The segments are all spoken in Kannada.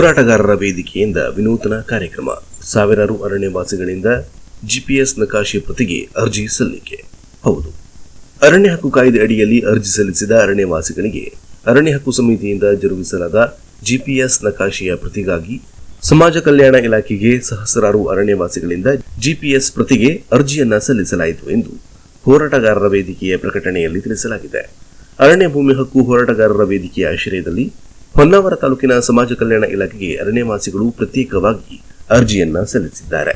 ಹೋರಾಟಗಾರರ ವೇದಿಕೆಯಿಂದ ವಿನೂತನ ಕಾರ್ಯಕ್ರಮ. ಸಾವಿರಾರು ಅರಣ್ಯವಾಸಿಗಳಿಂದ ಜಿಪಿಎಸ್ ನಕಾಶೆ ಪ್ರತಿಗೆ ಅರ್ಜಿ ಸಲ್ಲಿಕೆ. ಹೌದು. ಅರಣ್ಯ ಹಕ್ಕು ಕಾಯ್ದೆ ಅಡಿಯಲ್ಲಿ ಅರ್ಜಿ ಸಲ್ಲಿಸಿದ ಅರಣ್ಯವಾಸಿಗಳಿಗೆ ಅರಣ್ಯ ಹಕ್ಕು ಸಮಿತಿಯಿಂದ ಜರುಗಿಸಲಾದ ಜಿಪಿಎಸ್ ನಕಾಶೆಯ ಪ್ರತಿಗಾಗಿ ಸಮಾಜ ಕಲ್ಯಾಣ ಇಲಾಖೆಗೆ ಸಹಸ್ರಾರು ಅರಣ್ಯವಾಸಿಗಳಿಂದ ಜಿಪಿಎಸ್ ಪ್ರತಿಗೆ ಅರ್ಜಿಯನ್ನ ಸಲ್ಲಿಸಲಾಯಿತು ಎಂದು ಹೋರಾಟಗಾರರ ವೇದಿಕೆಯ ಪ್ರಕಟಣೆಯಲ್ಲಿ ತಿಳಿಸಲಾಗಿದೆ. ಅರಣ್ಯ ಭೂಮಿ ಹಕ್ಕು ಹೋರಾಟಗಾರರ ವೇದಿಕೆಯ ಆಶ್ರಯದಲ್ಲಿ ಹೊನ್ನಾವರ ತಾಲೂಕಿನ ಸಮಾಜ ಕಲ್ಯಾಣ ಇಲಾಖೆಗೆ ಅರಣ್ಯವಾಸಿಗಳು ಪ್ರತ್ಯೇಕವಾಗಿ ಅರ್ಜಿಯನ್ನ ಸಲ್ಲಿಸಿದ್ದಾರೆ.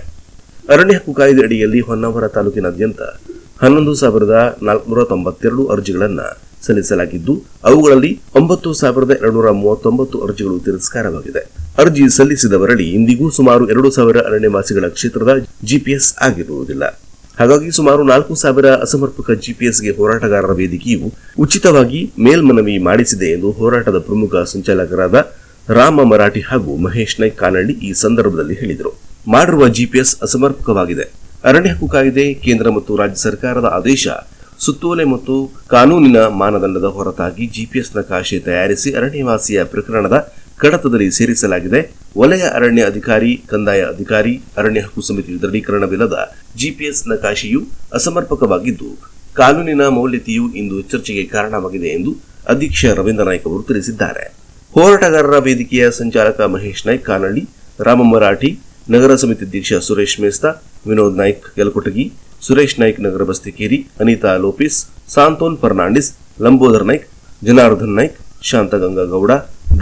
ಅರಣ್ಯ ಹಕ್ಕು ಕಾಯ್ದೆ ಅಡಿಯಲ್ಲಿ ಹೊನ್ನಾವರ ತಾಲೂಕಿನಾದ್ಯಂತ ಹನ್ನೊಂದು ಸಾವಿರದ ನಾಲ್ಕುನೂರ ತೊಂಬತ್ತೆರಡು ಅರ್ಜಿಗಳನ್ನು ಸಲ್ಲಿಸಲಾಗಿದ್ದು, ಅವುಗಳಲ್ಲಿ ಒಂಬತ್ತು ಸಾವಿರದ ಎರಡುನೂರ ಮೂವತ್ತೊಂಬತ್ತು ಅರ್ಜಿಗಳು ತಿರಸ್ಕಾರವಾಗಿದೆ. ಅರ್ಜಿ ಸಲ್ಲಿಸಿದವರಲ್ಲಿ ಇಂದಿಗೂ ಸುಮಾರು ಎರಡು ಸಾವಿರ ಅರಣ್ಯವಾಸಿಗಳ ಕ್ಷೇತ್ರದ ಜಿಪಿಎಸ್ ಆಗಿರುವುದಿಲ್ಲ. ಹಾಗಾಗಿ ಸುಮಾರು ನಾಲ್ಕು ಸಾವಿರ ಅಸಮರ್ಪಕ ಜಿಪಿಎಸ್ಗೆ ಹೋರಾಟಗಾರರ ವೇದಿಕೆಯು ಉಚಿತವಾಗಿ ಮೇಲ್ಮನವಿ ಮಾಡಿಸಿದೆ ಎಂದು ಹೋರಾಟದ ಪ್ರಮುಖ ಸಂಚಾಲಕರಾದ ರಾಮ ಮರಾಠಿ ಹಾಗೂ ಮಹೇಶ್ ನಾಯ್ಕ್ ಕಾನಳ್ಳಿ ಈ ಸಂದರ್ಭದಲ್ಲಿ ಹೇಳಿದರು. ಮಾಡಿರುವ ಜಿಪಿಎಸ್ ಅಸಮರ್ಪಕವಾಗಿದೆ. ಅರಣ್ಯ ಹಕ್ಕು ಕಾಯ್ದೆ, ಕೇಂದ್ರ ಮತ್ತು ರಾಜ್ಯ ಸರ್ಕಾರದ ಆದೇಶ, ಸುತ್ತೋಲೆ ಮತ್ತು ಕಾನೂನಿನ ಮಾನದಂಡದ ಹೊರತಾಗಿ ಜಿಪಿಎಸ್ ನಕಾಶೆ ತಯಾರಿಸಿ ಅರಣ್ಯವಾಸಿಯ ಪ್ರಕರಣದ ಕಡತದಲ್ಲಿ ಸೇರಿಸಲಾಗಿದೆ. ವಲಯ ಅರಣ್ಯ ಅಧಿಕಾರಿ, ಕಂದಾಯ ಅಧಿಕಾರಿ, ಅರಣ್ಯ ಹಕ್ಕು ಸಮಿತಿ ದೃಢೀಕರಣವಿಲ್ಲದ ಜಿಪಿಎಸ್ ನಕಾಶೆಯು ಅಸಮರ್ಪಕವಾಗಿದ್ದು, ಕಾನೂನಿನ ಮೌಲ್ಯತೆಯು ಇಂದು ಚರ್ಚೆಗೆ ಕಾರಣವಾಗಿದೆ ಎಂದು ಅಧ್ಯಕ್ಷ ರವೀಂದ್ರ ನಾಯ್ಕ ಅವರು ತಿಳಿಸಿದ್ದಾರೆ. ಹೋರಾಟಗಾರರ ವೇದಿಕೆಯ ಸಂಚಾಲಕ ಮಹೇಶ್ ನಾಯ್ಕ ಕಾನಳ್ಳಿ ರಾಮ ಮರಾಠಿ ನಗರ ಸಮಿತಿ ಅಧ್ಯಕ್ಷ ಸುರೇಶ್ ಮೇಸ್ತಾ, ವಿನೋದ್ ನಾಯ್ಕ್ ಯಲಕೊಟಗಿ, ಸುರೇಶ್ ನಾಯ್ಕ್ ನಗರ ಬಸ್ತಿಕೇರಿ, ಅನಿತಾ ಲೋಪಿಸ್, ಸಾಂತೋನ್ ಫರ್ನಾಂಡಿಸ್, ಲಂಬೋದರ್ ನಾಯ್ಕ್, ಜನಾರ್ದನ್ ನಾಯ್ಕ್, ಶಾಂತಗಂಗಾ ಗೌಡ,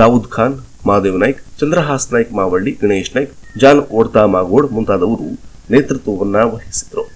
ದಾವೂದ್ ಖಾನ್ ಮಹಾದೇವ್ ನಾಯ್ಕ್ ಚಂದ್ರಹಾಸ್ ನಾಯ್ಕ್ ಮಾವಳ್ಳಿ ಗಣೇಶ್ ನಾಯ್ಕ್ ಜಾನ್ ಓಡ್ತಾ ಮಾಗೋಡ್ ಮುಂತಾದವರು ನೇತೃತ್ವವನ್ನ ವಹಿಸಿದ್ರು.